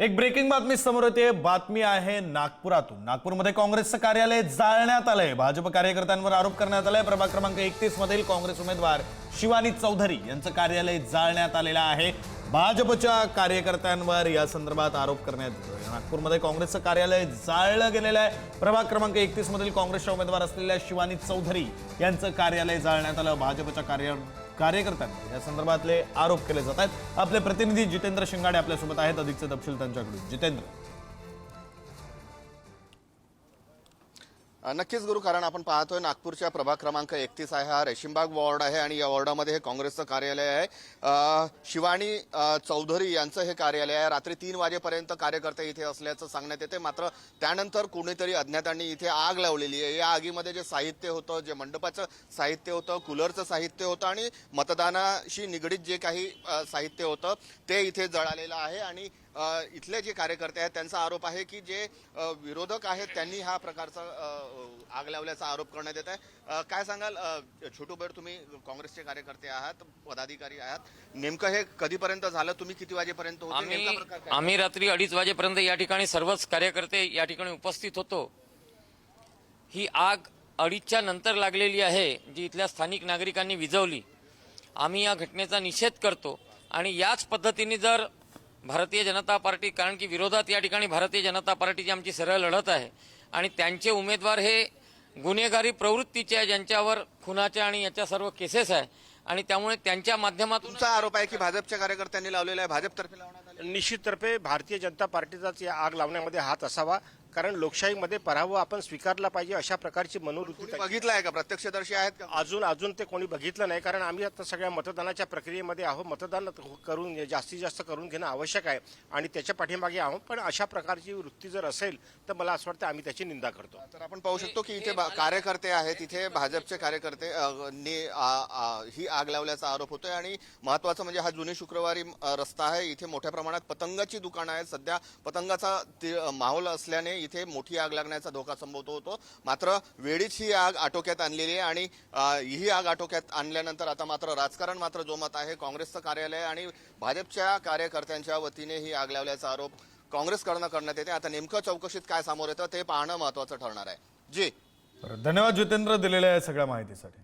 एक ब्रेकिंग बातमी समोर येते. बातमी आहे नागपुरातून. नागपूरमध्ये काँग्रेसचं कार्यालय जाळण्यात आलंय. भाजप कार्यकर्त्यांवर आरोप करण्यात आलाय. प्रभाग क्रमांक एकतीस मधील काँग्रेस उमेदवार शिवानी चौधरी यांचं कार्यालय जाळण्यात आलेलं आहे. भाजपच्या कार्यकर्त्यांवर या संदर्भात आरोप करण्यात नागपूरमध्ये काँग्रेसचं कार्यालय जाळलं गेलेलं आहे. प्रभाग क्रमांक एकतीस मधील काँग्रेसच्या उमेदवार असलेल्या शिवानी चौधरी यांचं कार्यालय जाळण्यात आलं. भाजपच्या कार्य कार्यकर्त्यांवर. या संदर्भातले आरोप केले जात आहेत. आपले प्रतिनिधी जितेंद्र शिंगाडे आपल्यासोबत आहेत. अधिकचे तपशील त्यांच्याकडून. जितेंद्र. नक्कीच गुरु कारण आपण पाहतोय नागपूरच्या प्रभाग क्रमांक एकतीस आहे हा रेशीमबाग वॉर्ड आहे आणि या वॉर्डामध्ये हे काँग्रेसचं कार्यालय आहे. शिवानी चौधरी यांचं हे कार्यालय आहे. रात्री तीन वाजेपर्यंत कार्यकर्ते इथे असल्याचं सांगण्यात येते. मात्र त्यानंतर कोणीतरी अज्ञातांनी इथे आग लावलेली आहे. या आगीमध्ये जे साहित्य होतं जे मंडपाचं साहित्य होतं कूलरचं साहित्य होतं आणि मतदानाशी निगडीत जे काही साहित्य होतं ते इथे जळालेलं आहे. आणि इथले जे कार्यकर्ते आहेत त्यांचा आरोप आहे की जे विरोधक आहेत त्यांनी हा प्रकारचा आग लावल्याचा आरोप करण्यात येत आहे. काय सांगाल? छोटू बेर तुम्ही काँग्रेसचे कार्यकर्ते आहात पदाधिकारी आहात. नेमकं हे कधीपर्यंत झालं? तुम्ही किती वाजेपर्यंत होते? आम्ही? आम्ही रात्री अडीच वाजेपर्यंत या ठिकाणी सर्वच कार्यकर्ते या ठिकाणी उपस्थित होतो. ही आग अडीचच्या नंतर लागलेली आहे जी इथल्या स्थानिक नागरिकांनी विझवली. आम्ही या घटनेचा निषेध करतो आणि याच पद्धतीने जर भारतीय जनता पार्टी कारण की विरोधात या ठिकाणी भारतीय जनता पार्टीची आमची सरळ लढत आहे. आणि त्यांचे उमेदवार हे गुन्हेगारी प्रवृत्तीचे आहे ज्यांच्यावर खुनाच्या आणि याच्या सर्व केसेस आहे. आणि त्यामुळे त्यांच्या माध्यमातून आरोप आहे की भाजपच्या कार्यकर्त्यांनी लावलेला आहे भाजपतर्फे लावण्यात आले निश्चिततर्फे भारतीय जनता पार्टीचाच या आग लावण्यामध्ये हात असावा. कारण लोकशाहीमध्ये पराभव आपण स्वीकारला पाहिजे अशा प्रकारची मनोवृत्ती तुम्ही बघितलं आहे का? प्रत्यक्षदर्शी आहेत का? अजून अजून ते कोणी बघितलं नाही कारण आम्ही आता सगळ्या मतदानाच्या प्रक्रियेमध्ये आहोत. मतदान करून जास्तीत जास्त करून घेणं आवश्यक आहे आणि त्याच्या पाठीमागे आहोत. पण अशा प्रकारची वृत्ती जर असेल तर मला असं वाटतं आम्ही त्याची निंदा करतो. तर आपण पाहू शकतो की इथे कार्यकर्ते आहेत. इथे भाजपचे कार्यकर्ते ने ही आग लावल्याचा आरोप होतोय आणि महत्वाचं म्हणजे हा जुनी शुक्रवारी रस्ता आहे. इथे मोठ्या प्रमाणात पतंगाची दुकानं आहेत. सध्या पतंगाचा माहोल असल्याने इथे मोठी आग लागण्याचा धोका संभवतो होतो. मात्र वेळीच ही आग आटोक्यात आणलेली आहे आणि ही आग आटोक्यात आणल्यानंतर आता मात्र राजकारण मात्र जोमत आहे. काँग्रेसचं कार्यालय आणि भाजपच्या कार्यकर्त्यांच्या वतीने ही आग लावल्याचा आरोप काँग्रेसकडनं करण्यात येते आता नेमकं चौकशीत काय समोर येतं ते पाहणं महत्वाचं ठरणार आहे. जी. धन्यवाद जितेंद्र दिलेल्या या सगळ्या माहितीसाठी.